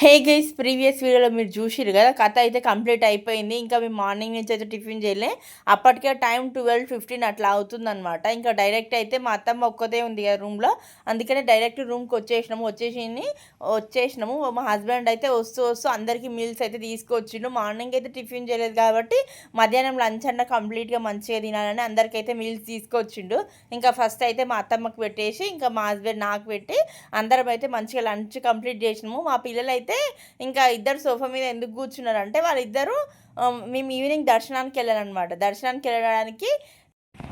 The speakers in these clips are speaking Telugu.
హే గైస్ ప్రీవియస్ వీడియోలో మీరు చూసిరు కదా కథ అయితే కంప్లీట్ అయిపోయింది. ఇంకా మేము మార్నింగ్ నుంచి అయితే టిఫిన్ చేయలే. అప్పటికే టైం ట్వెల్వ్ ఫిఫ్టీన్ అట్లా అవుతుందనమాట ఇంకా డైరెక్ట్ అయితే మా అత్తమ్మ ఒక్కదే ఉంది కదా రూమ్లో అందుకనే డైరెక్ట్ రూమ్కి వచ్చేసినాము. వచ్చేసి వచ్చేసినాము. మా హస్బెండ్ అయితే వస్తూ వస్తూ అందరికీ మీల్స్ అయితే తీసుకొచ్చిండు. మార్నింగ్ అయితే టిఫిన్ చేయలేదు కాబట్టి మధ్యాహ్నం లంచ్ అన్న కంప్లీట్గా మంచిగా తినాలని అందరికైతే మీల్స్ తీసుకొచ్చిండు. ఇంకా ఫస్ట్ అయితే మా అత్తమ్మకి పెట్టేసి ఇంకా మా హస్బెండ్ నాకు పెట్టి అందరం అయితే మంచిగా లంచ్ కంప్లీట్ చేసినాము. మా పిల్లలు అయితే ఇంకా ఇద్దరు సోఫా మీద ఎందుకు కూర్చున్నారు అంటే వాళ్ళిద్దరూ మేము ఈవినింగ్ దర్శనానికి వెళ్ళాలన్నమాట. దర్శనానికి వెళ్ళడానికి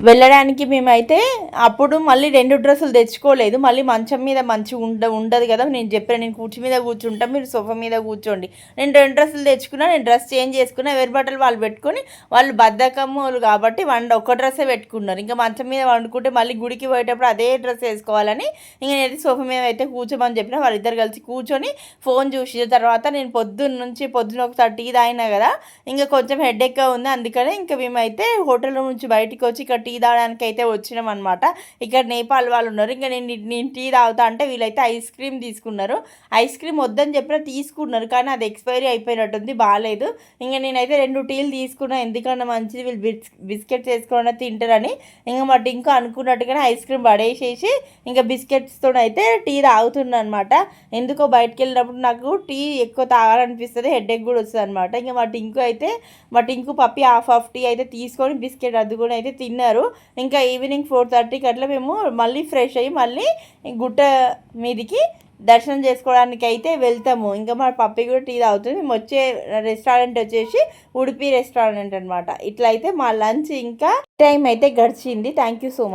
వెళ్ళడానికి మేమైతే అప్పుడు మళ్ళీ రెండు డ్రెస్సులు తెచ్చుకోలేదు. మళ్ళీ మంచం మీద మంచి ఉండ ఉండదు కదా. నేను చెప్పాను నేను కూర్చు మీద కూర్చుంటా మీరు సోఫా మీద కూర్చోండి. నేను రెండు డ్రెస్సులు తెచ్చుకున్నా నేను డ్రెస్ చేంజ్ చేసుకున్నా ఎవరి బట్టలు వాళ్ళు పెట్టుకొని వాళ్ళు బద్దకములు కాబట్టి వండ ఒక డ్రెస్సే పెట్టుకున్నారు. ఇంకా మంచం మీద వండుకుంటే మళ్ళీ గుడికి పోయేటప్పుడు అదే డ్రెస్ వేసుకోవాలని ఇంకా నేను సోఫా మీద అయితే కూర్చోమని చెప్పిన వాళ్ళిద్దరు కలిసి కూర్చొని ఫోన్ చూసిన తర్వాత నేను పొద్దున్న నుంచి పొద్దున్న ఒకసారి టీ తాగినా కదా ఇంకా కొంచెం హెడ్ హెడేక్గా ఉంది. అందుకనే ఇంకా మేమైతే హోటల్ నుంచి బయటికి వచ్చి ఇక్కడ టీ తాగడానికి అయితే వచ్చినాం అనమాట ఇక్కడ నేపాల్ వాళ్ళు ఉన్నారు. ఇంకా నేను నేను టీ తాగుతా అంటే వీళ్ళైతే ఐస్ క్రీమ్ తీసుకున్నారు. ఐస్ క్రీమ్ వద్దని చెప్పినా తీసుకున్నారు. కానీ అది ఎక్స్పైరీ అయిపోయినట్టుంది. బాగాలేదు ఇంకా నేనైతే రెండు టీలు తీసుకున్నా. ఎందుకన్నా మంచిది? వీళ్ళు బిస్ బిస్కెట్స్ వేసుకున్న తింటారని. ఇంకా మా ఇంకా అనుకున్నట్టుగానే ఐస్ క్రీమ్ పడేసేసి ఇంకా బిస్కెట్స్తో అయితే టీ తాగుతున్నా అనమాట ఎందుకో బయటకు వెళ్ళినప్పుడు నాకు టీ ఎక్కువ తాగాలనిపిస్తుంది. హెడేక్ కూడా వస్తుంది అనమాట ఇంకా మా టింకు అయితే మా Tinku Pappi half half tea అయితే తీసుకొని బిస్కెట్ అది కూడా అయితే తిన్నారు. ఇంకా ఈవినింగ్ ఫోర్ థర్టీకి అట్లా మేము మళ్ళీ ఫ్రెష్ అయ్యి మళ్ళీ గుట్ట మీదికి దర్శనం చేసుకోవడానికి అయితే వెళ్తాము. ఇంకా మా పప్పి కూడా టీ తాగుతుంది. మేము వచ్చే రెస్టారెంట్ వచ్చేసి ఉడిపి రెస్టారెంట్ అనమాట ఇట్లా అయితే మా లంచ్ ఇంకా టైం అయితే గడిచింది. Thank you so much